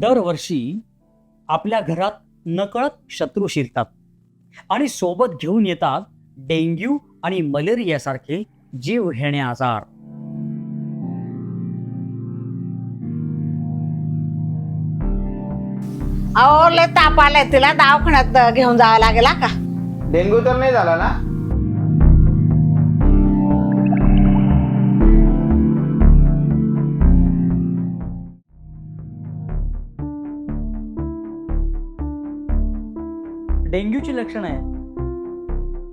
दरवर्षी आपल्या घरात नकळत शत्रू शिरतात आणि सोबत घेऊन येतात डेंग्यू आणि मलेरियासारखे जीव घेणे आजार. अहो लय ताप आलाय. तिला दवाखान्यात घेऊन जावं लागेल हा का? डेंग्यू तर नाही झाला ना? डेंग्यूची लक्षणं आहेत.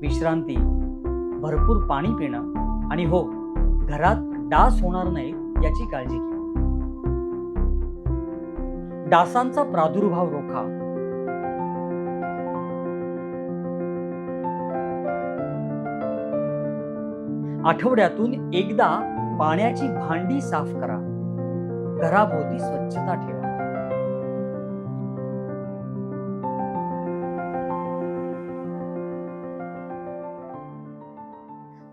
विश्रांती भरपूर पाणी पिणं आणि हो घरात डास होणार नाही याची काळजी घ्या. डासांचा प्रादुर्भाव रोखा. आठवड्यातून एकदा पाण्याची भांडी साफ करा. घराभोवती स्वच्छता ठेवा.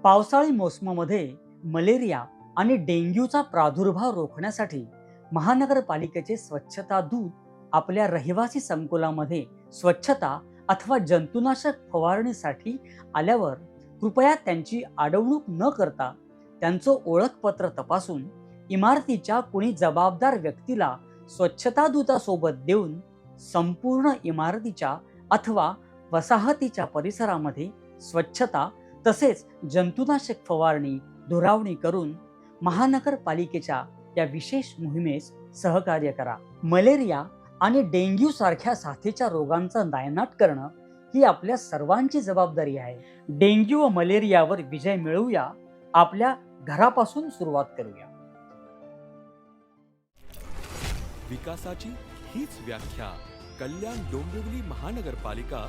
पावसाळी मोसमामध्ये मलेरिया आणि डेंग्यूचा प्रादुर्भाव रोखण्यासाठी महानगरपालिकेचे स्वच्छता दूत आपल्या रहिवासी संकुलामध्ये स्वच्छता अथवा जंतुनाशक फवारणीसाठी आल्यावर कृपया त्यांची अडवणूक न करता त्यांचं ओळखपत्र तपासून इमारतीच्या कुणी जबाबदार व्यक्तीला स्वच्छता दूतासोबत देऊन संपूर्ण इमारतीच्या अथवा वसाहतीच्या परिसरामध्ये स्वच्छता तसेच जंतुनाशक फवारणी धुरावणी करून महानगरपालिकेच्या या विशेष मोहिमेस सहकार्य करा. मलेरिया आणि डेंग्यू सारख्या साथीच्या रोगांचा नायनाट करणं ही आपल्या सर्वांची जबाबदारी आहे. डेंग्यू व मलेरियावर विजय मिळवूया. आपल्या घरापासून सुरुवात करूया. विकासाची हीच व्याख्या कल्याण डोंबिवली महानगरपालिका